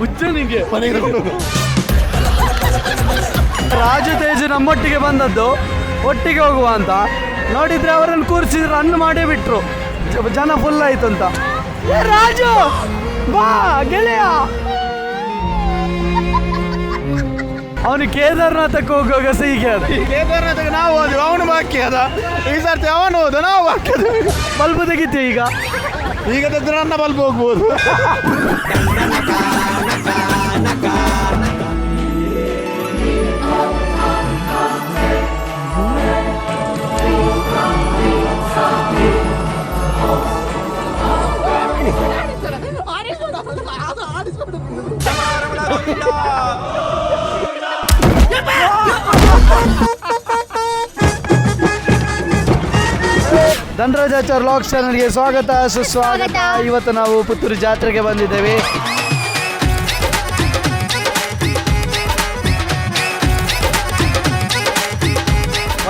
ಹುಚ್ಚ ನಿಂಗೆ ರಾಜು ತೇಜು ನಮ್ಮೊಟ್ಟಿಗೆ ಬಂದದ್ದು, ಒಟ್ಟಿಗೆ ಹೋಗುವ ಅಂತ. ನೋಡಿದ್ರೆ ಅವರನ್ನು ಕೂರಿಸಿ ರನ್ ಮಾಡೇ ಬಿಟ್ರು. ಜನ ಫುಲ್ ಆಯ್ತು ಅಂತ ಏ ರಾಜು, ಬಾ, ಗೆಳೆಯ. ಅವನು ಕೇದಾರ್ನಾಥಕ್ಕೆ ಹೋಗುವಾಗ ಹೀಗೆ ಕೇದಾರ್ನಾಥಕ್ಕೆ ಕೇದಾರನಾಥಕ್ಕೆ ನಾವು ಹೋದ್ವಿ, ಅವನು ಬಾಕಿ ಅದ. ಈ ಸರ್ತಿ ಅವನು ಹೋದ ನಾವು ಬಲ್ಬ್ ತೆಗಿತೀವಿ ಈಗ. ಈಗ ತೆಗೆದ್ರೆ ನನ್ನ ಬಲ್ಬ್ ಹೋಗ್ಬೋದು. ಧನರಾಜಾಚಾರ್ ಲಾಕ್ ಚಾನಲ್ಗೆ ಸ್ವಾಗತ ಸುಸ್ವಾಗತ. ಇವತ್ತು ನಾವು ಪುತ್ತೂರು ಜಾತ್ರೆಗೆ ಬಂದಿದ್ದೇವೆ.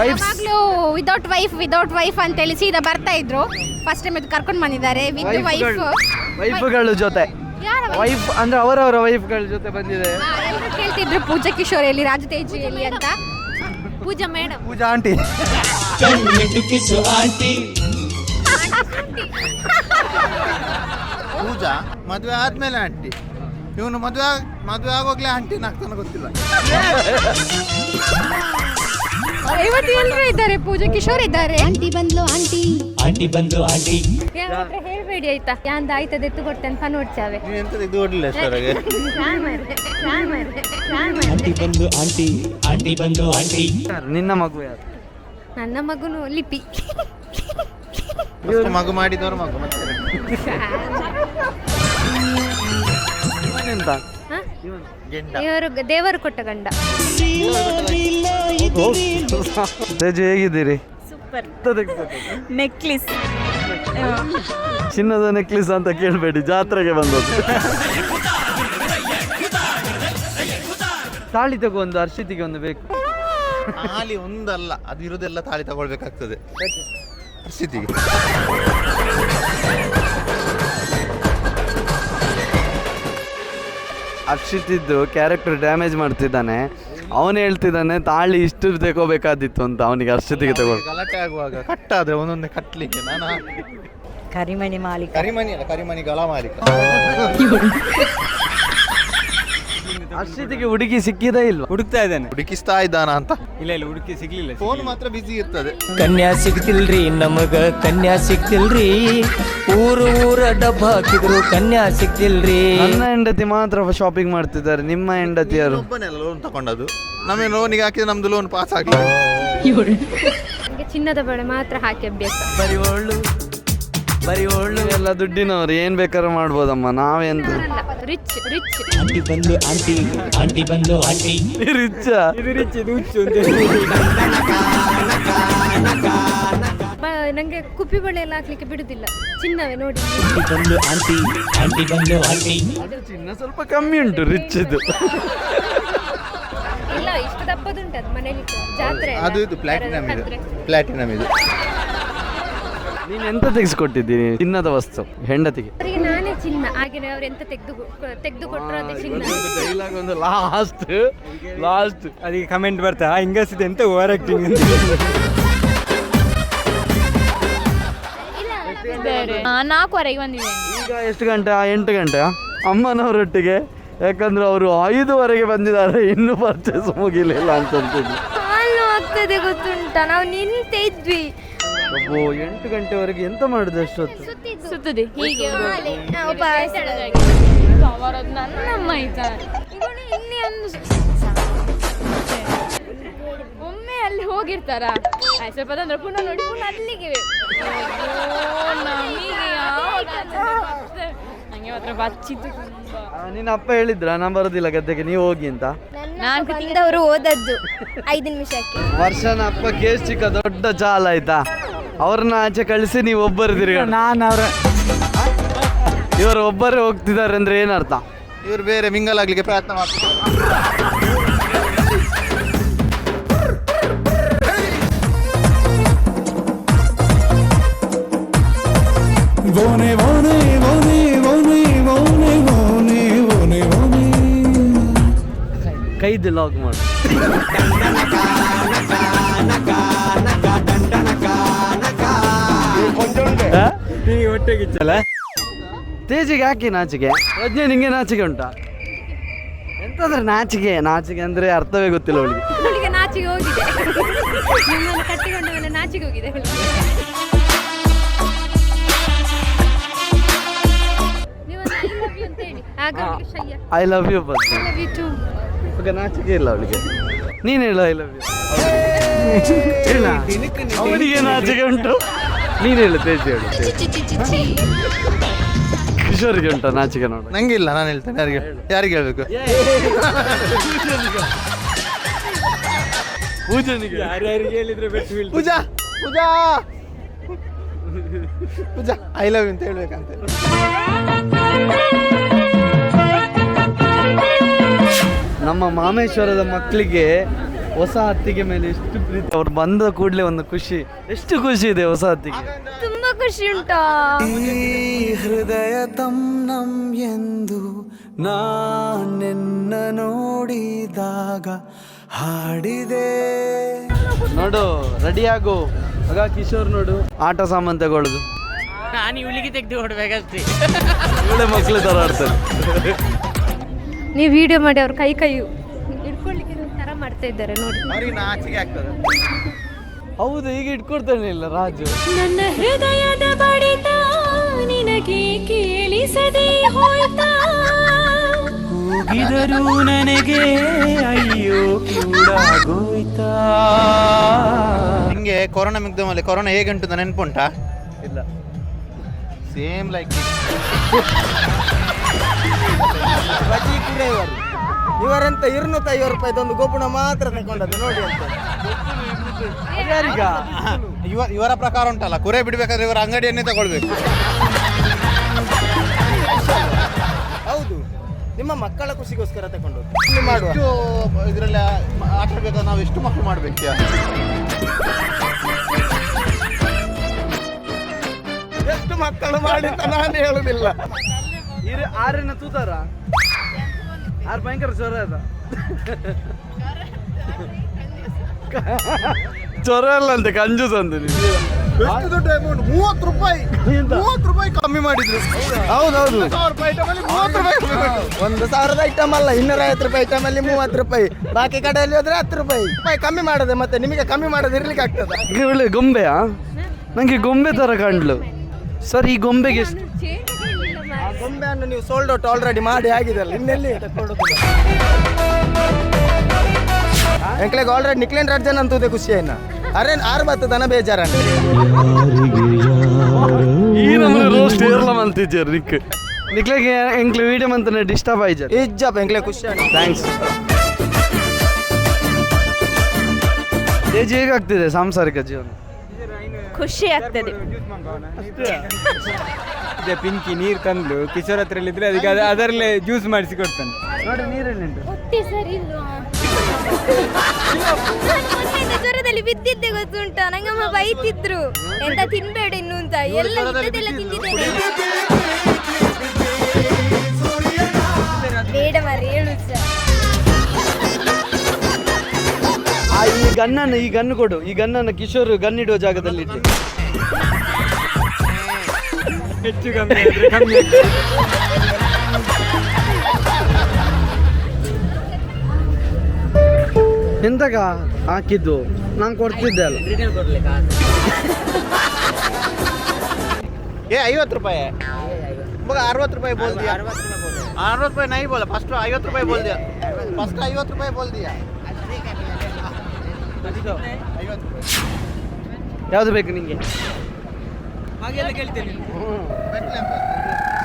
ಯಾವಾಗ್ಲೂ ವಿದೌಟ್ ವೈಫ್ ವಿದೌಟ್ ವೈಫ್ ಅಂತೇಳಿ ಸೀದಾ ಬರ್ತಾ ಇದ್ರು. ಫಸ್ಟ್ ಟೈಮ್ ಇದು ಕರ್ಕೊಂಡು ಬಂದಿದ್ದಾರೆ. ವಿತ್ ವೈಫ್ ವೈಫ್ಗಳ ಜೊತೆ. ಯಾರ ವೈಫ್ ಅಂದ್ರೆ ಅವರವರ ವೈಫ್ಗಳ ಜೊತೆ ಬಂದಿದೆ. ಕೇಳ್ತಿದ್ರು ಪೂಜಾ ಕಿಶೋರ್ ಎಲ್ಲಿ ರಾಜ ತೇಜು ಎಲ್ಲಿ ಅಂತ. ಪೂಜಾ ಮೇಡಮ್. ಪೂಜಾ ಆಂಟಿ. ಪೂಜಾ ಮದುವೆ ಆದ್ಮೇಲೆ ಆಂಟಿ. ಇವನು ಮದುವೆ ಮದುವೆ ಆಗೋಗ್ಲೇ ಆಂಟಿ ನಾಗ್ತಾನೆ ಗೊತ್ತಿಲ್ಲ. ಇವತ್ತು ಎಲ್ಲರೂ ಇದ್ದಾರೆ? ಪೂಜೆ ಕಿಶೋರ್ ಇದ್ದಾರೆ. ಆಂಟಿ ಬಂದ್ಲು ಆಂಟಿ. ಆಂಟಿ ಬಂದ್ಲು ಆಂಟಿ. ಹೇಳ್ಬೇಡಿ ಆಯ್ತಾ? ಯಾಂದ ಆಯ್ತದೆ ಎತ್ತು ಕೊಡ್ತೇನೆ ಫನ್ ಹೊಡ್ಚಾವೆ ನೀವು ಎಂತ ಇದು ಓಡಲಿಲ್ಲ ಅಷ್ಟರಗೆ ಆಂಟಿ ಬಂದು ಆಂಟಿ. ಆಂಟಿ ಬಂದು ಆಂಟಿ. ನಿನ್ನ ಮಗು ಯಾರು? ನನ್ನ ಮಗುನು ಲಿಪಿ. ಮಗು ಮಾಡಿದವರು ಮಗು ಮತ್ತೆ? ಗೆಂಡ. ಇವರು ದೇವರು ಕೊಟ್ಟ ಗಂಡ. ತೇಜು ಹೇಗಿದ್ದೀರಿ? ಸೂಪರ್? ನೆಕ್ಲಿಸ್. ಚಿನ್ನದ ನೆಕ್ಲೆಸ್ ಅಂತ ಕೇಳಬೇಡಿ ಜಾತ್ರೆಗೆ ಬಂದದ್ದು. ತಾಳಿ ತಗೋ ಒಂದು ಅರ್ಷಿತಿಗೆ ಒಂದು ಬೇಕು. ತಾಳಿ ಒಂದಲ್ಲ ಅದು ಇರೋದೆಲ್ಲ ತಾಳಿ ತಗೊಳ್ಬೇಕಾಗ್ತದೆ. ಪರಿಸ್ಥಿತಿಗೆ. ಅರ್ಷಿತಿದ್ದು ಕ್ಯಾರೆಕ್ಟರ್ ಡ್ಯಾಮೇಜ್ ಮಾಡ್ತಿದ್ದಾನೆ. ಅವನು ಹೇಳ್ತಿದ್ದಾನೆ ತಾಳಿ ಇಷ್ಟು ತಗೋಬೇಕಾದಿತ್ತು ಅಂತ ಅವನಿಗೆ ಅರ್ಷಿತಿಗೆ ತಗೊಂಡು ಗಲಾಟೆ ಆಗುವಾಗ ಕಟ್ಟಾದ್ರೆ ಒಂದೊಂದೇ ಕಟ್ಲಿಕ್ಕೆ ನಾನು ಕರಿಮಣಿ ಮಾಲೀಕ. ಕರಿಮಣಿ ಅಲ್ಲ ಕರಿಮಣಿ ಗಲ ಮಾಲೀಕ. ಅರ್ಷಿತಿಗೆ ಹುಡುಗಿ ಸಿಕ್ಕಿದೇ ಇಲ್ವಾ? ಹುಡುಕ್ತಾ ಇದ್ದಾನೆ. ಹುಡುಕಿಸ್ತಾ ಇದ್ದಾನ ಅಂತ? ಇಲ್ಲ ಇಲ್ಲ ಹುಡುಕಿ ಸಿಗ್ಲಿಲ್ಲ ಫೋನ್ ಮಾತ್ರ ಬಿಸಿ ಇರ್ತದೆ. ಕನ್ಯಾ ಸಿಗ್ತಿಲ್ರಿ ನಮಗ ಕನ್ಯಾ ಸಿಗ್ತಿಲ್ರಿ. ಊರು ಊರ ಡಬ್ಬ ಹಾಕಿದ್ರು ಕನ್ಯಾ ಸಿಗ್ತಿಲ್ರಿ. ನನ್ನ ಹೆಂಡತಿ ಮಾತ್ರ ಶಾಪಿಂಗ್ ಮಾಡ್ತಿದ್ದಾರೆ ನಿಮ್ಮ ಹೆಂಡತಿಯರು? ಒಬ್ಬನೆಲ್ಲ ಲೋನ್ ತಗೊಂಡದು ನಮಗೆ ಲೋನಿಗೆ ಹಾಕಿದ್ರೆ ನಮ್ದು ಲೋನ್ ಪಾಸ್ ಆಗಿ ನನಗೆ ಚಿನ್ನದ ಬಳೆ ಮಾತ್ರ ಹಾಕಿ ಅಭ್ಯಾಸ. ಬರೀ ಒಳ್ಳು ಬರಿ ಒಳ್ಳು ಎಲ್ಲ ದುಡ್ಡಿನವ್ರು ಏನ್ ಬೇಕಾದ್ರೂ ಮಾಡ್ಬೋದಮ್ಮ ನಾವೆಂತ? ರಿಚ್ ರಿಚ್ ಆಂಟಿ ಬಂದು ಆಂಟಿ ಆಂಟಿ ಬಂದು ಆಂಟಿ ರಿಚ್ಚ ಇದು ರಿಚ್ ಇದು ಹುಚ್ಚು ಅಂತ ನಂಗೆ ಕುಪ್ಪಿ ಬಳೆ ಎಲ್ಲ ಹಾಕ್ಲಿಕ್ಕೆ ಬಿಡುದಿಲ್ಲ. ಚಿನ್ನವೇ ನೋಡಿ. ಆಂಟಿ ಬಂದು ಆಂಟಿ ಆಂಟಿ ಬಂದು ಆಂಟಿ ಚಿನ್ನ ಸ್ವಲ್ಪ ಕಮ್ಮಿ ಉಂಟು ರಿಚ್ ಇದು ಇಲ್ಲ ಇಷ್ಟು ದಪ್ಪದುಂಟು ಅದು ಮನೇಲಿ ಜಾತ್ರೆ. ಅದು ಇದು. ಪ್ಲಾಟಿನಮ್ ಇದು. ಪ್ಲಾಟಿನಮ್ ಇದು. ನೀನ್ ಎಂತ ತೆಗೆಸ್ಕೊಟ್ಟಿದ್ದೀನಿ? ಚಿನ್ನದ ವಸ್ತು ಹೆಂಡತಿಗೆ. ಅವರಿಗೆ ನಾನೇ ಚಿನ್ನ ಹಾಗೆ ಅವ್ರು ಎಂತ ತೆಗೆದು ತೆಗೆದು ಕೊಟ್ಟರು ಅದೇ ಚಿನ್ನ. ಡೈಲಾಗ್ ಒಂದು ಲಾಸ್ಟ್ ಲಾಸ್ಟ್ ಅದಕ್ಕೆ ಕಮೆಂಟ್ ಬರ್ತಾ ಹಿಂಗಸಿದೆ ಎಂತ ಓವರ್ ಆಕ್ಟಿಂಗ್ ಅಂತ. ನಾಲ್ಕುವರೆಗೆ ಬಂದಿದ್ದೇನೆ. ಈಗ ಎಷ್ಟು ಗಂಟೆ? ಎಂಟು ಗಂಟೆ ಅಮ್ಮನವರೊಟ್ಟಿಗೆ. ಯಾಕಂದ್ರೆ ಅವರು ಐದುವರೆಗೆ ಬಂದಿದ್ದಾರೆ ಇನ್ನೂ ಪರ್ಚೇಸ್ ಮುಗಿಲಿಲ್ಲ ಅಂತ ಹೇಳ್ತಿದ್ವಿ ಹಾಲು ಆಗ್ತದೆ ಗೊತ್ತುಂಟ. ನಾವು ನಿಂತೇ ಇದ್ವಿ. ಒಬ್ಬ ಎಂಟು ಗಂಟೆವರೆಗೆ ಎಂತ ಮಾಡಿದೆ ಅಷ್ಟೊತ್ತು? ಸುತ್ತದೆ ಹೀಗೆ ಅವರದ್ದು ನನ್ನಮ್ಮ ಆಯ್ತಾ ಇವಳು ಇನ್ನೇ ಒಂದು ಒಮ್ಮೆ ಅಲ್ಲಿ ಹೋಗಿರ್ತಾರ? ಆಯ್ತು ಸ್ವಲ್ಪ ಅಂದ್ರೆ ಪುನಃ ನೋಡಿ ಪುನಃ ಅಲ್ಲಿಗೆ ನಂಗೆ ಮಾತ್ರ ಬಚ್ಚಿತ್ತು ನಿನ್ನ ಅಪ್ಪ ಹೇಳಿದ್ರ? ನಾನು ಬರೋದಿಲ್ಲ ಗದ್ದೆಗೆ ನೀವು ಹೋಗಿ ಅಂತ. ನಾಲ್ಕು ತಿಂಗಳವರು ಓದದ್ದು ಐದು ನಿಮಿಷಕ್ಕೆ. ವರ್ಷನ ಅಪ್ಪ ಕೇಸ್ ಚಿಕ್ಕ ದೊಡ್ಡ ಜಾಲ ಆಯ್ತಾ? ಅವ್ರನ್ನ ಆಚೆ ಕಳಿಸಿ ನೀವು ಒಬ್ಬರು ತಿರುಗ. ನಾನು ಅವ್ರ ಇವರು ಒಬ್ಬರೇ ಹೋಗ್ತಿದ್ದಾರೆ ಅಂದ್ರೆ ಏನರ್ಥ ಇವರು ಬೇರೆ ಮಿಂಗಲ್ ಆಗ್ಲಿಕ್ಕೆ ಪ್ರಯತ್ನ ಮಾಡ್ತಾರೆ ಕೈದು ಲಾಗ್ ಮಾಡು? ನಿನಗೆ ಹೊಟ್ಟೆ ಕಿಚ್ಚಲ್ಲ ತೇಜಿಗೆ ಯಾಕೆ ನಾಚಿಕೆ? ಪ್ರಜ್ಞೆ ನಿಂಗೆ ನಾಚಿಕೆ ಉಂಟಾ? ಎಂತಂದ್ರೆ ನಾಚಿಕೆ ನಾಚಿಕೆ ಅಂದ್ರೆ ಅರ್ಥವೇ ಗೊತ್ತಿಲ್ಲ ಅವಳಿಗೆ. ಅವಳಿಗೆ ನಾಚಿಗೆ ಹೋಗಿದೆ. ನಿಮ್ಮನ್ನು ಕಟ್ಟಿಕೊಂಡ ಮೇಲೆ ನಾಚಿಗೆ ಹೋಗಿದೆ. ಅವಳಿಗೆ ನೀವೊಂದು I love you ಅಂತ ಹೇಳಿ. ಆಗ ಅವಳಿಗೆ ಶಯ್ಯ ಐ ಲವ್ ಯು ಬಸ್ I love you too. ಇವಾಗ ನಾಚಿಕೆ ಇಲ್ಲ ಅವಳಿಗೆ. ನೀನು ಹೇಳು ಐ ಲವ್ ಯು ಹೇಳ. ಅವನಿಗೆ ನಾಚಿಕೆ ಉಂಟು. ನೀನು ಹೇಳು ತೇಜ್ ಹೇಳು. ಕಿಶೋರಿಗೆ ಉಂಟಾ ನಾಚಿಕೆ ನೋಡು. ನಂಗಿಲ್ಲ ನಾನು ಹೇಳ್ತೇನೆ ಯಾರಿಗೆ ಯಾರಿಗೆ ಹೇಳ್ಬೇಕು? ಪೂಜನಿಗೆ. ಯಾರ್ಯಾರಿಗೆ ಹೇಳಿದ್ರೆ bet. Pooja Pooja. Pooja I love you ಅಂತ ಹೇಳ್ಬೇಕಂತ. ನಮ್ಮ ಮಾಮೇಶ್ವರದ ಮಕ್ಕಳಿಗೆ ಹೊಸ ಹತ್ತಿಗೆ ಮೇಲೆ ಎಷ್ಟು ಪ್ರೀತಿ. ಅವ್ರು ಬಂದ ಕೂಡಲೇ ಒಂದು ಖುಷಿ. ಎಷ್ಟು ಖುಷಿ ಇದೆ ಹೊಸ ಹತ್ತಿಗೆ. ತುಂಬಾ ಖುಷಿ ಉಂಟಾ. ಹೃದಯ ತಮ್ನಂ ಎಂದು ನಾನೆನ್ನ ನೋಡಿದಾಗ ಹಾಡಿದೆ. ನೋಡು ರೆಡಿ ಆಗು. ಆಗ ಕಿಶೋರ್ ನೋಡು ಆಟ ಸಾಮಾನು ತಗೊಳ್ಳೋದು ನಾನು ಇವಳಿಗೆ ತೆಗೆದು ಕೊಡ್ಬೇಕಷ್ಟೇ ಒಳ್ಳೆ ಮಕ್ಕಳು ತರ ಆಡ್ತಾರೆ. ನೀವು ವಿಡಿಯೋ ಮಾಡಿ ಅವ್ರ ಕೈ ಕೈ ಇಟ್ಕೊಳ್ಳಿಕ್ಕೆ ತರ ಮಾಡ್ತಾ ಇದ್ದಾರೆ ನೋಡಿ. ಅವ್ರಿಗೆ ನಾಚಿಕೆ ಆಗ್ತದೆ. ಹೌದು ಈಗ ಇಟ್ಕೊಡ್ತಾನಿಲ್ಲ ರಾಜು. ನನ್ನ ಹೃದಯದ ಬಡಿತ ನಿನಗೆ ಕೇಳಿಸದೆ ಹೋಯ್ತಾ? ಕೂಗಿದರು ನನಗೆ ಅಯ್ಯೋ ಕೂಡಾಗೋಯ್ತಾ? ನಿಂಗೆ ಕೊರೋನಾ ಮಿಗ್ದಮಲ್ಲಿ ಕೊರೋನಾ ಹೇಗೆ ಉಂಟು ಅಂತ ನೆನಪುಂಟಾ? ಇಲ್ಲ. ಸೇಮ್ ಲೈಕ್ ಬಜಿ ಕೂಡ ಇವರು. ಇವರೆಂತ ಇರ್ನೂತ ರೂಪಾಯಿ ಒಂದು ಗೋಪುಣ ಮಾತ್ರ ತಗೊಂಡದ್ದು ನೋಡಿ ಅಂತ. ಇವರ ಪ್ರಕಾರ ಉಂಟಲ್ಲ ಕುರೆ ಬಿಡ್ಬೇಕಾದ್ರೆ ಇವರ ಅಂಗಡಿಯನ್ನೇ ತಗೊಳ್ಬೇಕು. ಹೌದು. ನಿಮ್ಮ ಮಕ್ಕಳ ಖುಷಿಗೋಸ್ಕರ ತಗೊಂಡು ಮಾಡುವ. ಇದರಲ್ಲಿ ಆಟಾಡ್ಬೇಕಾದ್ರೆ ನಾವು ಎಷ್ಟು ಮಕ್ಕಳು ಮಾಡ್ಬೇಕು ಎಷ್ಟು ಮಕ್ಕಳು ಮಾಡಿ ಅಂತ ನಾನು ಹೇಳುದಿಲ್ಲ. ಆರಿನ ತೂತಾರ? ಆರು ಭಯಂಕರ ಜ್ವರ ಅದ. ಜ್ವರ ಅಲ್ಲ ಅಂತೆ ಕಂಜೂಸ್ ಅಂತ ಎಷ್ಟು ದೊಡ್ಡ ಅಮೌಂಟ್ ಮೂವತ್ತು ರೂಪಾಯಿ ಮೂವತ್ತು ರೂಪಾಯಿ ಕಮ್ಮಿ ಮಾಡಿದ್ರು. ಹೌದೌದು. ಮೂವತ್ತು ರೂಪಾಯಿ ಒಂದು ಸಾವಿರದ ಐಟಮ್ ಅಲ್ಲ ಇನ್ನೂರ ಐವತ್ತು ರೂಪಾಯಿ ಐಟಮ್ ಅಲ್ಲಿ ಮೂವತ್ತು ರೂಪಾಯಿ. ಬಾಕಿ ಕಡೆಯಲ್ಲಿ ಹೋದ್ರೆ ಹತ್ತು ರೂಪಾಯಿ. ರೂಪಾಯಿ ಕಮ್ಮಿ ಮಾಡದೆ ಮತ್ತೆ ನಿಮಗೆ ಕಮ್ಮಿ ಮಾಡದೆ ಇರ್ಲಿಕ್ಕೆ ಆಗ್ತದ? ಒಳ್ಳೆ ಗೊಂಬೆಯಾ? ನಂಗೆ ಗೊಂಬೆ ತರ ಕಂಡ್ಲು ಸರ್ ಈ ಗೊಂಬೆಗೆ ಎಷ್ಟು ಗೊಂಬೆಯನ್ನು ನೀವು ಸೋಲ್ಡ್ ಔಟ್ ಆಲ್ರೆಡಿ ಮಾಡಿ ಆಗಿದಲ್ಲ ಇನ್ನೆಲ್ಲಿ ತಕೊಳ್ಳೋದು ಎಂಕ್ಲೆಗೆ ಆಲ್ರೆಡಿ ನಿಕ್ಲೆನ್ ರಾಜ್ಯನ ಅಂತೂ ಖುಷಿ ಏನ ಅರೆ ಆರು ಬತ್ತು ದನ ಬೇಜಾರ ಈ ನಮ್ಮನೆ ರೋಸ್ಟ್ ಏರ್ಲ ಮಂತಿದ್ದೀರಿ ನಿಕ್ ನಿಕ್ಲೆಗೆ ಎಂಕ್ಲೆ ವಿಡಿಯೋ ಮಂತನೆ ಡಿಸ್ಟರ್ಬ್ ಆಯ್ತು ಇಜ್ಜಪ್ಪ ಎಂಕ್ಲೆ ಖುಷಿ ಥ್ಯಾಂಕ್ಸ್ ಏಜ್ ಹೇಗಾಗ್ತಿದೆ ಸಾಂಸಾರಿಕ ಜೀವನ? ಖುಷಿ ಆಗ್ತದೆ. ಇದೆ ಪಿಂಕಿ ನೀರು ತಂದು ಕಿಶೋರ್ ಹತ್ರ ಇದ್ರೆ ಅದಕ್ಕೆ ಅದ- ಅದರಲ್ಲೇ ಜ್ಯೂಸ್ ಮಾಡಿಸಿ ಕೊಡ್ತಾನೆ. ನೋಡಿ ಹೊಟ್ಟೆ ಸರಿ ಇಲ್ವಾ? ಜ್ವರದಲ್ಲಿ ಬಿದ್ದಿದ್ದೆ ಗೊತ್ತುಂಟ? ನಂಗಮ್ಮ ಬೈತಿದ್ರು. ಎಂತ ತಿನ್ಬೇಡ ಇನ್ನು ಅಂತ. ಎಲ್ಲ ಇದ್ದದ್ದೆಲ್ಲ ತಿಂದಿದ್ದೇನೆ. ಈ ಗನ್ನನ್ನು ಈ ಗನ್ ಕೊಡು. ಈ ಗನ್ನನ್ನು ಕಿಶೋರ್ ಗನ್ ಇಡುವ ಜಾಗದಲ್ಲಿ ಇಟ್ಟು ಹೆಚ್ಚು ಕಮ್ಮಿ ಆದ್ರೆ ಕಮ್ಮಿ ಆಗ್ತದೆ. ಎಂತಗ ಹಾಕಿದ್ದು? ನಾನು ಕೊಡ್ತಿದ್ದೆ ಅಲ್ಲ. ಏ ಐವತ್ತು ರೂಪಾಯಿ. ಮಗ ಅರವತ್ತು ರೂಪಾಯಿ ಬೋಲ್ದಿಯಾ? ಅರವತ್ತು ರೂಪಾಯಿ ನೈ ಬೋಲ ಫಸ್ಟ್ ಐವತ್ತು ರೂಪಾಯಿ ಬೋಲ್ದಿಯಾ? ಫಸ್ಟ್ ಐವತ್ತು ರೂಪಾಯಿ ಬೋಲ್ ದಿಯಾ ಐವತ್ತು ರೂಪಾಯಿ ಯಾವ್ದು ಬೇಕು.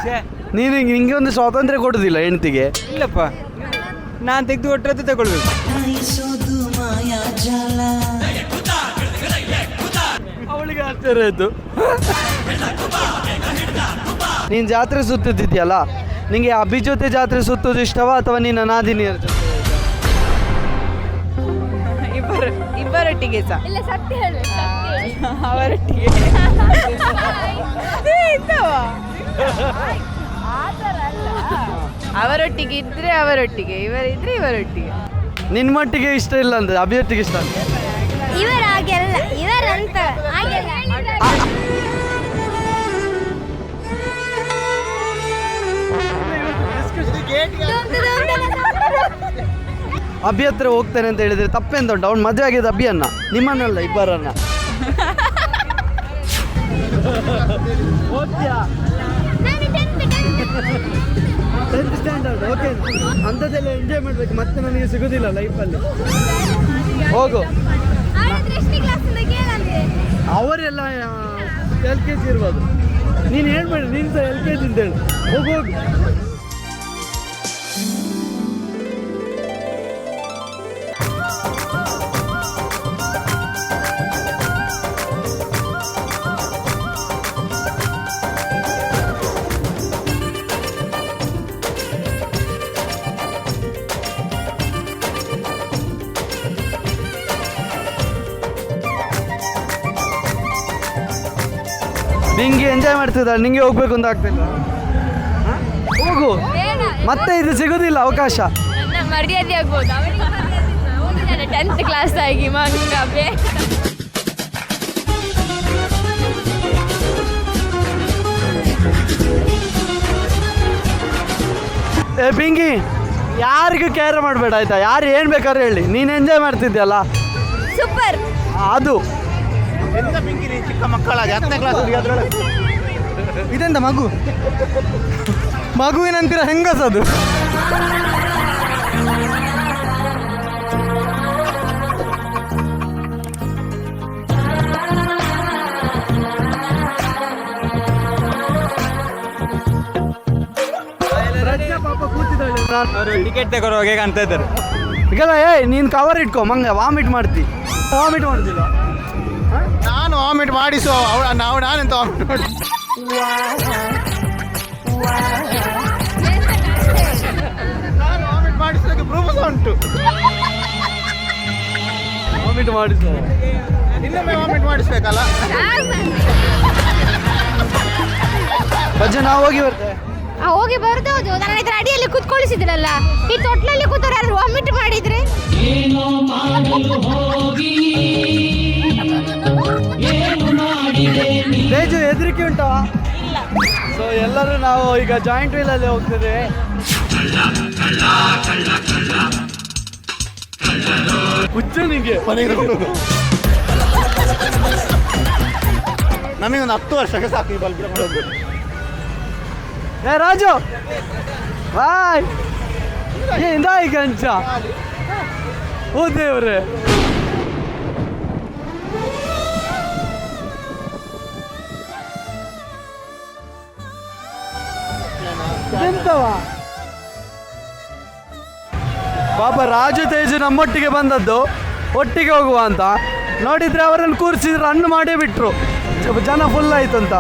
ಛೇ, ನೀನು ನಿಂಗೆ ಒಂದು ಸ್ವಾತಂತ್ರ್ಯ ಕೊಡುದಿಲ್ಲ ಹೆಂಡತಿಗೆ? ಇಲ್ಲಪ್ಪ. ನಾನು ತೆಗೆದು ಕೊಟ್ಟರೆ ತಗೊಳ್ಬೇಕು. ಅವಳಿಗೆ ಆಶ್ಚರ್ಯ ಆಯ್ತು. ನೀನು ಜಾತ್ರೆ ಸುತ್ತಿದ್ಯಲ್ಲ ನಿಂಗೆ ಅಭಿ ಜೊತೆ ಜಾತ್ರೆ ಸುತ್ತೋದು ಇಷ್ಟವಾ ಅಥವಾ ನಿನ್ನ ನಾದಿನಿಯರ ಜೊತೆ ಇಬ್ಬರೊಟ್ಟಿಗೆ ಸಹ ಇಲ್ಲ ಸತ್ಯ ಹೇಳು ಸತ್ಯ. ಹೇಳು. ಅವರೊಟ್ಟಿಗೆ ಅವರೊಟ್ಟಿಗೆ ಇದ್ರೆ ಅವರೊಟ್ಟಿಗೆ ಇವರಿದ್ರೆ ಇವರೊಟ್ಟಿಗೆ. ನಿನ್ನ ಮಟ್ಟಿಗೆ ಇಷ್ಟ ಇಲ್ಲ ಅಂದ್ರೆ ಅಭಿಯೊಟ್ಟಿಗೆ ಇಷ್ಟ ಅಂತ ಇವರ ಹಾಗೆಲ್ಲ ಇವರಂತ ಹಾಗೆಲ್ಲ ಅಭಿ ಹತ್ರ ಹೋಗ್ತೇನೆ ಅಂತ ಹೇಳಿದ್ರೆ ತಪ್ಪೆಂತ ಉಂಟು ಅವ್ನು ಮದುವೆ ಆಗಿದ್ದು ಅಭಿಯನ್ನ ನಿಮ್ಮನ್ನಲ್ಲ ಇಬ್ಬರನ್ನ. ಓದ್ತೀಯಾ? ಟೆಂತ್ ಸ್ಟ್ಯಾಂಡರ್ಡ್ ಓಕೆ ಅಂಥದ್ದೆಲ್ಲ ಎಂಜಾಯ್ ಮಾಡಬೇಕು, ಮತ್ತೆ ನನಗೆ ಸಿಗೋದಿಲ್ಲ ಲೈಫಲ್ಲಿ ಹೋಗು. ಅವರೆಲ್ಲ ಎಲ್ ಕೆ ಜಿ ಇರ್ಬೋದು. ನೀನು ಹೇಳ್ಬೇಡಿ ನೀನು ಸಹ ಎಲ್ ಕೆ ಜಿ ಅಂತ ಹೇಳಿ. ಹೋಗು. ಎಂಜಾಯ್ ಮಾಡ್ತಿದ್ದಾಳೆ ನಿಂಗೆ ಹೋಗ್ಬೇಕು ಅಂತ ಆಗ್ತಿಲ್ಲ? ಹೋಗು. ಮತ್ತೆ ಇದು ಸಿಗೋದಿಲ್ಲ ಅವಕಾಶ. ಮರ್ಯಾದೆ ಆಗ್ಬೋದು. ಟೆಂತ್ ಕ್ಲಾಸ್ ಆಗಿ ಏ ಪಿಂಗಿ ಯಾರಿಗೂ ಕೇರ್ ಮಾಡಬೇಡ ಆಯ್ತಾ? ಯಾರು ಏನು ಬೇಕಾದ್ರೆ ಹೇಳಿ. ನೀನು ಎಂಜಾಯ್ ಮಾಡ್ತಿದ್ಯಲ್ಲ? ಸೂಪರ್ ಅದು. ಎಂತ ಪಿಂಕಿರಿ ಚಿಕ್ಕ ಮಕ್ಕಳಾಗಿ ಹತ್ತನೇ ಕ್ಲಾಸ್ ಇದೆಂತ ಮಗು? ಮಗುವಿನಂತಿರ ಹೆಂಗಸದು? ಪಾಪ ಕೂತಿದ್ದಾಳೆ ಟಿಕೆಟ್ ತಗೋರು ಹೇಗೆ ಅಂತ ಇದ್ದಾರೆ. ಈಗಲ್ಲ ಏ ನೀನು ಕವರ್ ಇಟ್ಕೊ ಮಂಗ ವಾಮಿಟ್ ಮಾಡ್ತಿ. ವಾಮಿಟ್ ಮಾಡ್ತಿಲ್ಲ. ನಾನು ವಾಮಿಟ್ ಮಾಡಿಸೋ ಅವ ನಾವು ನಾನೆಂತ ವಾಮಿಟ್ ಮಾಡಿ ಪ್ರೂಫ್ ಸಹ ಉಂಟು ವಾಮಿಟ್ ಮಾಡಿಸ ಇನ್ನೊಮ್ಮೆ ವಾಮಿಟ್ ಮಾಡಿಸ್ಬೇಕಲ್ಲ ಬಜ್ಜೆ ನಾವು ಹೋಗಿ ಬರ್ತೇವೆ ಹೋಗಿ. ಬರ್ದೌದು ನನ್ನ ಇದ್ರ ಅಡಿಯಲ್ಲಿ ಕುತ್ಕೊಳಿಸಿದ್ರಲ್ಲ ಈ ತೊಟ್ಲಲ್ಲಿ ಕೂತವ್ರು ಯಾರು ವಾಮಿಟ್ ಮಾಡಿದ್ರೆ? ತೇಜು ಹೆದರಿಕೆ ಉಂಟಾ? ಸೊ ಎಲ್ಲರೂ ನಾವು ಈಗ ಜಾಯಿಂಟ್ ವೀಲಲ್ಲಿ ಹೋಗ್ತಿದ್ವಿ ಹುಚ್ಚು ನಿಂಗೆ. ನಮಗೊಂದು ಹತ್ತು ವರ್ಷಕ್ಕೆ ಸಾಕು ಈ ಬಲ್ಬ್ ಮಾಡೋದು ಏ ರಾಜು! ಬಾಯ್! ಇಂದ ಈ ಕಂಚ ಓ ದೇವ್ರೆ. ಎಂತವ ಪಾಪ ರಾಜು ತೇಜು ನಮ್ಮೊಟ್ಟಿಗೆ ಬಂದದ್ದು ಒಟ್ಟಿಗೆ ಹೋಗುವ ಅಂತ. ನೋಡಿದ್ರೆ ಅವರನ್ನು ಕೂರಿಸಿದ್ರು ರನ್ ಮಾಡೇ ಬಿಟ್ರು. ಜನ ಫುಲ್ ಆಯ್ತು ಅಂತ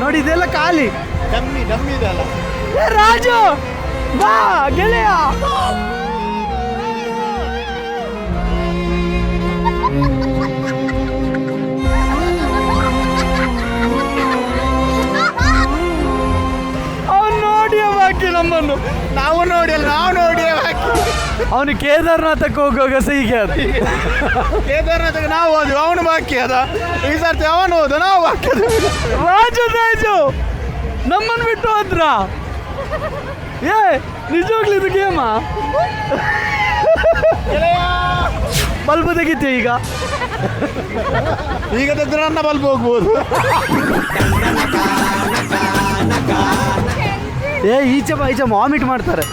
ನೋಡಿ ಇದೆಲ್ಲ ಖಾಲಿ. ಡಮ್ಮಿ ಡಮ್ಮಿ ಇದೆ ಅಲ್ಲ. ಏ ರಾಜು ಬಾ ಗೆಳೆಯ. ನೋಡಿ ಅಲ್ಲ ನಾವು ನೋಡಿ ಅವನು ಕೇದಾರ್ನಾಥಕ್ಕೆ ಹೋಗುವಾಗ ಸಹಿ ಅದು. ಕೇದಾರ್ನಾಥಕ್ಕೆ ನಾವು ಹೋದ್ವಿ ಅವನು ಬಾಕಿ ಅದ. ಈ ಸರ್ತಿ ಅವನು ಹೋದ ನಾವು ಬಾಕಿ ರಾಜು ರಾಜು ನಮ್ಮನ್ನು ಬಿಟ್ಟು ಹೋದ್ರ? ಏ ನಿಜವಾಗ್ಲೂ ಇದು ಗೇಮಾ ಬಲ್ಬು ತೆಗಿತೆ ಈಗ? ಈಗ ತೆಗೆದ್ರೆ ನನ್ನ ಬಲ್ಬ್ ಹೋಗ್ಬೋದು. ಏ ಈಚೆ ಈಚೆ ವಾಮಿಟ್ ಮಾಡ್ತಾರೆ.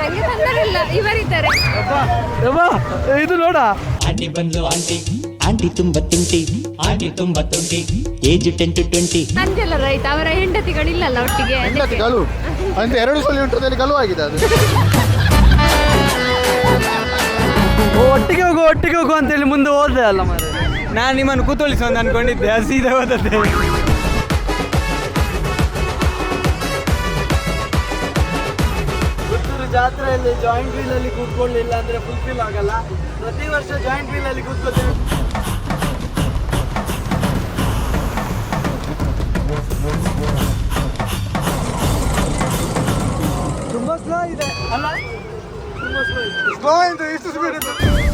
ನಂಗೆ ತೊಂದರೆಯಿಲ್ಲ ಇವರಿದ್ದಾರೆ. ಯವ್ವ, ಇದು ನೋಡ. ಆಂಟಿ ಬಂದು ಆಂಟಿ ಆಂಟಿ ತುಂಬಾ ತುಂಟಿ ಆಂಟಿ ತುಂಬಾ ತುಂಟಿ ಏಜ್ ಟೆನ್ ಟು ಟ್ವೆಂಟಿ ಅಂತೆಲ್ಲ ರೈಟ್ ಅವರ ಹೆಂಡತಿಗಳಿಲ್ಲಲ್ಲ ಒಟ್ಟಿಗೆ? ಅದಕ್ಕೆ. ಗಲು ಅಂತ ಎರಡು ಸಲ ಉಂಟದಲ್ಲಿ ಗಲು ಆಗಿದೆ ಅದು. ಒಟ್ಟಿಗೆ ಹೋಗು ಒಟ್ಟಿಗೆ ಹೋಗು ಅಂತೇಳಿ ಮುಂದೆ ಹೋದೆ ಅಲ್ಲ ಮಾರೆ. ನಾನು ನಿಮ್ಮನ್ನು ಕೂತೊಳಿಸು ಅಂತ ಅನ್ಕೊಂಡಿದ್ದೆ ಅದು ಸೀದಾ ಹೋದದ್ದೆ. ಜಾತ್ರೆಯಲ್ಲಿ ಜಾಯಿಂಟ್ ವೀಲ್ ಅಲ್ಲಿ ಕೂತ್ಕೊಳ್ಳಿಲ್ಲ ಅಂದ್ರೆ ಫುಲ್ಫಿಲ್ ಆಗಲ್ಲ. ಪ್ರತಿ ವರ್ಷ ಜಾಯಿಂಟ್ ವೀಲ್ ಅಲ್ಲಿ ಕೂತ್ಕೊಳ್ತೀವಿ ತುಂಬಾ ಇದೆ. ಅಲ್ಲ? ತುಂಬಾ ಸ್ಲೋ ಇದೆ. ಸ್ಲೋ ಇದೆ ಸ್ಪೀಡ್ ಇದೆ.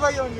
ಬೈ ಅವನಿಗೆ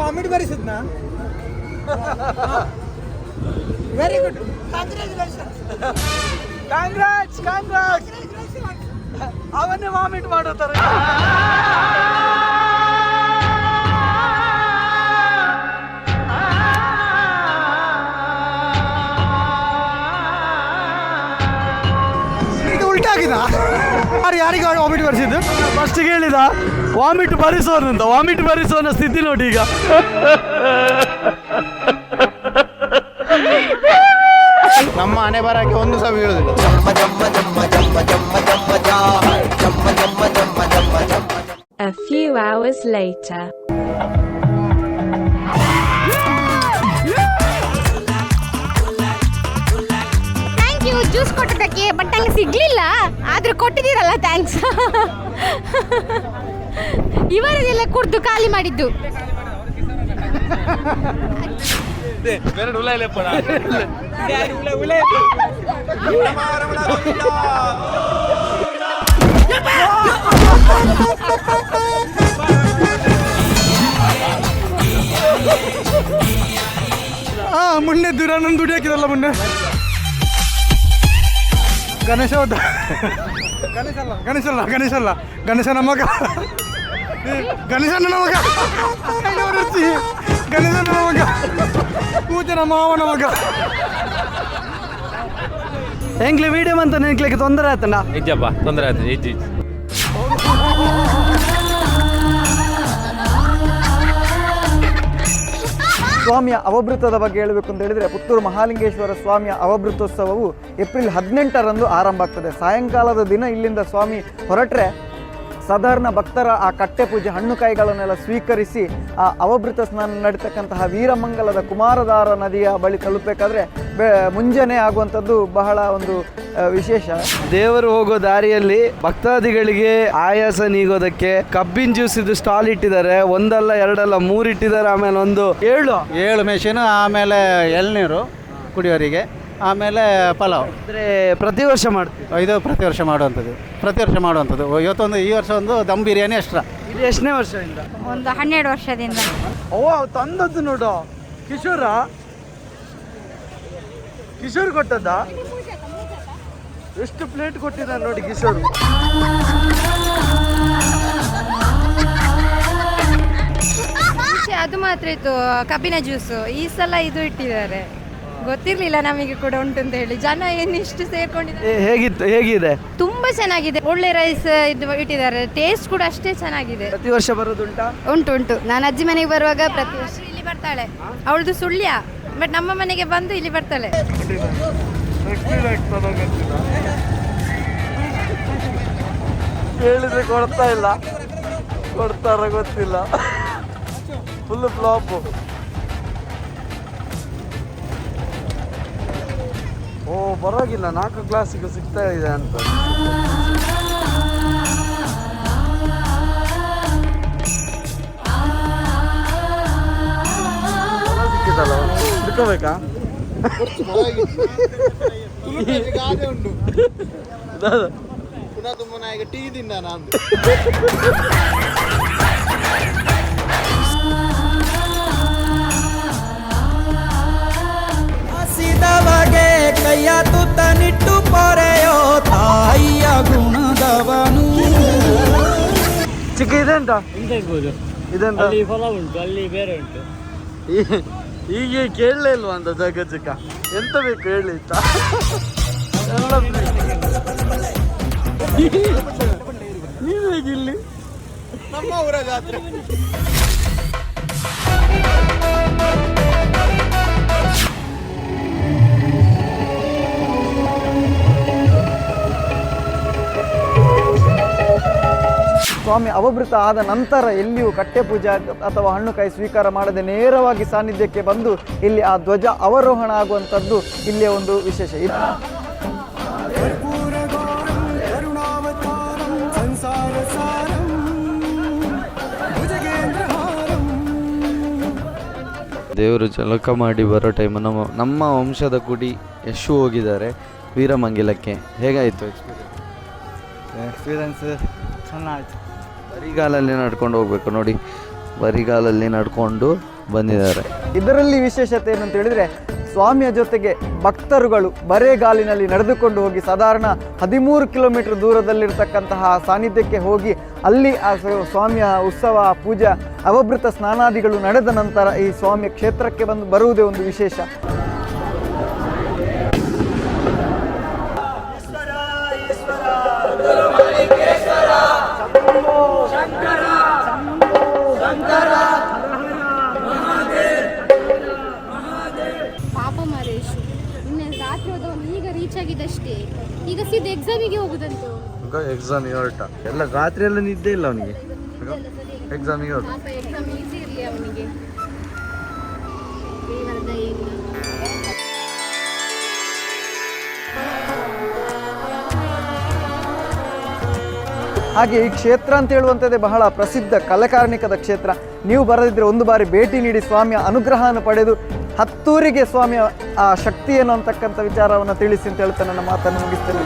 vomit ಬರಿಸಿದ್ನ? Very good congrats congrats congrats ಅವನ್ನೇ ವಾಮಿಟ್ ಮಾಡುತ್ತಾರೆ ಇದು ಉಲ್ಟಾಗಿದ ಯಾರು ಯಾರಿಗೆ ವಾಮಿಟ್ ಬರೆಸಿದ್ದು? ಫಸ್ಟಿಗೆ ಹೇಳಿದ. ವಾಮಿಟ್ ಬರಿಸೋನಂತ ವಾಮಿಟ್ ಬರಿಸೋನ ಸ್ಥಿತಿ ನೋಡಿ ಈಗ. ನಮ್ಮ ಹಣೆ ಬರಕ್ಕೆ ಒಂದು ಸಹ ಬೀಳುದಿಲ್ಲ A few hours later. Thank you juice ಕೊಟ್ಟಿದ್ದಕ್ಕೆ ಬಟ್ ನಂಗೆ ಸಿಗ್ಲಿಲ್ಲ. ಆದ್ರೂ ಕೊಟ್ಟಿದ್ದೀರಲ್ಲ ಥ್ಯಾಂಕ್ಸ್ ಇವರದೆಲ್ಲ ಕುಡ್ದು ಖಾಲಿ ಮಾಡಿದ್ದು. ಆ ಮುನ್ನೆ ದೂರ ನನ್ನ ದುಡಿ ಹಾಕಿದಲ್ಲ ಮೊನ್ನೆ. ಗಣೇಶ ಹೋದ. ಗಣೇಶ ಅಲ್ಲ ಗಣೇಶ ಅಲ್ಲ ಗಣೇಶ ಅಲ್ಲ ಗಣೇಶನ ಮಗ. ಗಣೇಶನ ಮಗ. ಐನೂರು ವರ್ಷಿ. ಗಣೇಶನ ಮಗ. ಪೂಜನ ಮಾವನ ಮಗ. ಹೆಂಗ್ಲಿ ವಿಡಿಯೋ ಅಂತ ನೆನ್ಕ್ಲಿಕ್ಕೆ? ತೊಂದರೆ ಆಯ್ತಣ್ಣ? ಇಜ್ಜಪ್ಪ ತೊಂದರೆ ಆಯ್ತು ಇಜ್ಜಿ ಸ್ವಾಮಿಯ ಅವಭೃತದ ಬಗ್ಗೆ ಹೇಳಬೇಕು ಅಂತ ಹೇಳಿದರೆ ಪುತ್ತೂರು ಮಹಾಲಿಂಗೇಶ್ವರ ಸ್ವಾಮಿಯ ಅವಭೃತೋತ್ಸವವು ಏಪ್ರಿಲ್ ಹದಿನೆಂಟರಂದು ಆರಂಭ ಆಗ್ತದೆ. ಸಾಯಂಕಾಲದ ದಿನ ಇಲ್ಲಿಂದ ಸ್ವಾಮಿ ಹೊರಟ್ರೆ ಸಾಧಾರಣ ಭಕ್ತರ ಆ ಕಟ್ಟೆ ಪೂಜೆ ಹಣ್ಣು ಕಾಯಿಗಳನ್ನೆಲ್ಲ ಸ್ವೀಕರಿಸಿ ಆ ಅವಭೃತ ಸ್ನಾನ ನಡೀತಕ್ಕಂತಹ ವೀರಮಂಗಲದ ಕುಮಾರಧಾರ ನದಿಯ ಬಳಿ ತಲುಪಬೇಕಾದ್ರೆ ಬೆ ಮುಂಜಾನೆ ಆಗುವಂಥದ್ದು ಬಹಳ ಒಂದು ವಿಶೇಷ. ದೇವರು ಹೋಗೋ ದಾರಿಯಲ್ಲಿ ಭಕ್ತಾದಿಗಳಿಗೆ ಆಯಾಸ ನೀಗೋದಕ್ಕೆ ಕಬ್ಬಿನ ಜ್ಯೂಸ್ ಇದು ಸ್ಟಾಲ್ ಇಟ್ಟಿದ್ದಾರೆ. ಒಂದಲ್ಲ ಎರಡಲ್ಲ ಮೂರು ಇಟ್ಟಿದ್ದಾರೆ. ಆಮೇಲೆ ಒಂದು ಏಳು. ಏಳು ಮೆಷಿನ್ ಆಮೇಲೆ ಎಳ್ನೀರು ಕುಡಿಯೋರಿಗೆ. ಆಮೇಲೆ ಪಲಾವ್. ಅಂದರೆ ಪ್ರತಿ ವರ್ಷ ಮಾಡ್ತೀವಿ ಇದು ಪ್ರತಿ ವರ್ಷ ಮಾಡುವಂಥದ್ದು. ಪ್ರತಿ ವರ್ಷ ಮಾಡುವಂಥದ್ದು. ಇವತ್ತೊಂದು ಈ ವರ್ಷ ಒಂದು ದಮ್ ಬಿರಿಯಾನಿ ಎಕ್ಸ್ಟ್ರಾ ಇದು ಎಷ್ಟನೇ ವರ್ಷದಿಂದ? ಒಂದು ಹನ್ನೆರಡು ವರ್ಷದಿಂದ. ಓ ತಂದದ್ದು ನೋಡು. ಕಿಶೋರ? ಕಿಶೋರ್ ಕೊಟ್ಟದ್ದ? ಎಷ್ಟು ಪ್ಲೇಟ್ ಕೊಟ್ಟಿದ್ದಾರೆ ನೋಡಿ ಕಿಶೋರ್. ಅದು ಮಾತ್ರ ಇತ್ತು ಕಬ್ಬಿನ ಜ್ಯೂಸು ಈ ಸಲ ಇದು ಇಟ್ಟಿದ್ದಾರೆ. ಗೊತ್ತಿರ್ಲಿಲ್ಲ ನಮಗೆ ಕೂಡ ಉಂಟು ಅಂತ ಹೇಳಿ. ಜನ ಏನಿಷ್ಟು ಸೇರ್ಕೊಂಡಿದ್ದಾರೆ? ಏ, ಹೇಗಿತ್ತು ಹೇಗಿದೆ? ತುಂಬಾ ಚೆನ್ನಾಗಿದೆ. ಒಳ್ಳೆ ರೈಸ್ ಇದು ಇಟ್ಟಿದ್ದಾರೆ. ಟೇಸ್ಟ್ ಕೂಡ ಅಷ್ಟೇ ಚೆನ್ನಾಗಿದೆ. ಪ್ರತಿ ವರ್ಷ ಬರೋದುಂಟಾ ಉಂಟು? ಉಂಟು ನಾನು ಅಜ್ಜಿ ಮನೆಗೆ ಬರುವಾಗ ಪ್ರತಿ ವರ್ಷ. ಇಲ್ಲಿ ಬರ್ತಾಳೆ. ಅವಳದು ಸುಳ್ಯ. ಬಟ್ ನಮ್ಮ ಮನೆಗೆ ಬಂದು ಇಲ್ಲಿ ಬರ್ತಾಳೆ. ಹೇಳಿದ್ರೆ ಕೊಡ್ತಾ ಇಲ್ಲ. ಕೊಡ್ತಾರ ಗೊತ್ತಿಲ್ಲ. ಫುಲ್ ಫ್ಲಾಪ್ ಓ ಪರವಾಗಿಲ್ಲ ನಾಲ್ಕು ಗ್ಲಾಸಿಗೂ ಸಿಗ್ತಾ ಇದೆ ಅಂತ. ಸಿಕ್ಕಿದಲ್ಲ ಹಿಡ್ಕೋಬೇಕಾ ತುಂಬ ಟೀ ನಾನು ತುತ್ತ ನಿಟ್ಟು ಪೊರೆಯೋ ತಾಯಿಯ ಗುಣದವನು. ಚಿಕ್ಕ ಇದೆಂತ? ಇದೆಂತ? ಫಲ ಉಂಟು ಅಲ್ಲಿ ಬೇರೆ ಉಂಟು. ಈ- ಹೀಗೆ ಕೇಳಲೇ ಇಲ್ವಾ ಅಂತ ಜಗ ಚಿಕ್ಕ ಎಂತ ಬೇಕು ಹೇಳಿ? ನೀನು ನಮ್ಮ ಊರ ಜಾತ್ರೆ ಸ್ವಾಮಿ ಅವಭೃತ ಆದ ನಂತರ ಎಲ್ಲಿಯೂ ಕಟ್ಟೆ ಪೂಜೆ ಅಥವಾ ಹಣ್ಣು ಕಾಯಿ ಸ್ವೀಕಾರ ಮಾಡದೆ ನೇರವಾಗಿ ಸಾನ್ನಿಧ್ಯಕ್ಕೆ ಬಂದು ಇಲ್ಲಿ ಆ ಧ್ವಜ ಅವರೋಹಣ ಆಗುವಂಥದ್ದು ಇಲ್ಲಿಯ ಒಂದು ವಿಶೇಷ ಇದು. ದೇವರು ಜಲಕ ಮಾಡಿ ಬರೋ ಟೈಮ್ ನಮ್ಮ ನಮ್ಮ ವಂಶದ ಗುಡಿ ಯಶು ಹೋಗಿದ್ದಾರೆ ವೀರಮಂಗಿಲಕ್ಕೆ. ಹೇಗಾಯಿತು ಎಕ್ಸ್ಪೀರಿಯನ್ಸ್ ಚೆನ್ನಾಯ್ತು ಬರಿಗಾಲಲ್ಲಿ ನಡ್ಕೊಂಡು ಹೋಗ್ಬೇಕು ನೋಡಿ. ಬರಿಗಾಲಲ್ಲಿ ನಡ್ಕೊಂಡು ಬಂದಿದ್ದಾರೆ. ಇದರಲ್ಲಿ ವಿಶೇಷತೆ ಏನಂತ ಹೇಳಿದ್ರೆ, ಸ್ವಾಮಿಯ ಜೊತೆಗೆ ಭಕ್ತರುಗಳು ಬರೇಗಾಲಿನಲ್ಲಿ ನಡೆದುಕೊಂಡು ಹೋಗಿ ಸಾಧಾರಣ ಹದಿಮೂರು ಕಿಲೋಮೀಟರ್ ದೂರದಲ್ಲಿರ್ತಕ್ಕಂತಹ ಸಾನ್ನಿಧ್ಯಕ್ಕೆ ಹೋಗಿ ಅಲ್ಲಿ ಆ ಸ್ವಾಮಿಯ ಉತ್ಸವ, ಪೂಜಾ, ಅವಭೃತ ಸ್ನಾನಾದಿಗಳು ನಡೆದ ನಂತರ ಈ ಸ್ವಾಮಿಯ ಕ್ಷೇತ್ರಕ್ಕೆ ಬಂದು ಬರುವುದೇ ಒಂದು ವಿಶೇಷ. ಸೀದಾ ಎಕ್ಸಾಮಿಗೆ ಹೋಗುದಂತೆ ಎಕ್ಸಾಮ್ ಹೊರಟ. ಎಲ್ಲ ರಾತ್ರಿ ಎಲ್ಲ ನಿದ್ದೆ ಇಲ್ಲ ಅವನಿಗೆ. ಎಕ್ಸಾಮಿಗೆ ಹೊರಟ. ಪಾಪ ಎಕ್ಸಾಮ್ ಈಸಿ ಇರಲಿ ಅವನಿಗೆ. ದೇವರ ದಯೆಯಿಂದ ಹಾಗೆ ಈ ಕ್ಷೇತ್ರ ಅಂತ ಹೇಳುವಂಥದ್ದೇ ಬಹಳ ಪ್ರಸಿದ್ಧ ಕಲೆಕಾರ್ಣಿಕದ ಕ್ಷೇತ್ರ. ನೀವು ಬರದಿದ್ದರೆ ಒಂದು ಬಾರಿ ಭೇಟಿ ನೀಡಿ ಸ್ವಾಮಿಯ ಅನುಗ್ರಹವನ್ನು ಪಡೆದು ಹತ್ತೂರಿಗೆ ಸ್ವಾಮಿಯ ಆ ಶಕ್ತಿ ಏನು ಅಂತಕ್ಕಂಥ ವಿಚಾರವನ್ನು ತಿಳಿಸಿ ಅಂತ ಹೇಳ್ತಾ ನನ್ನ ಮಾತನ್ನು ಮುಗಿಸ್ತೇನೆ.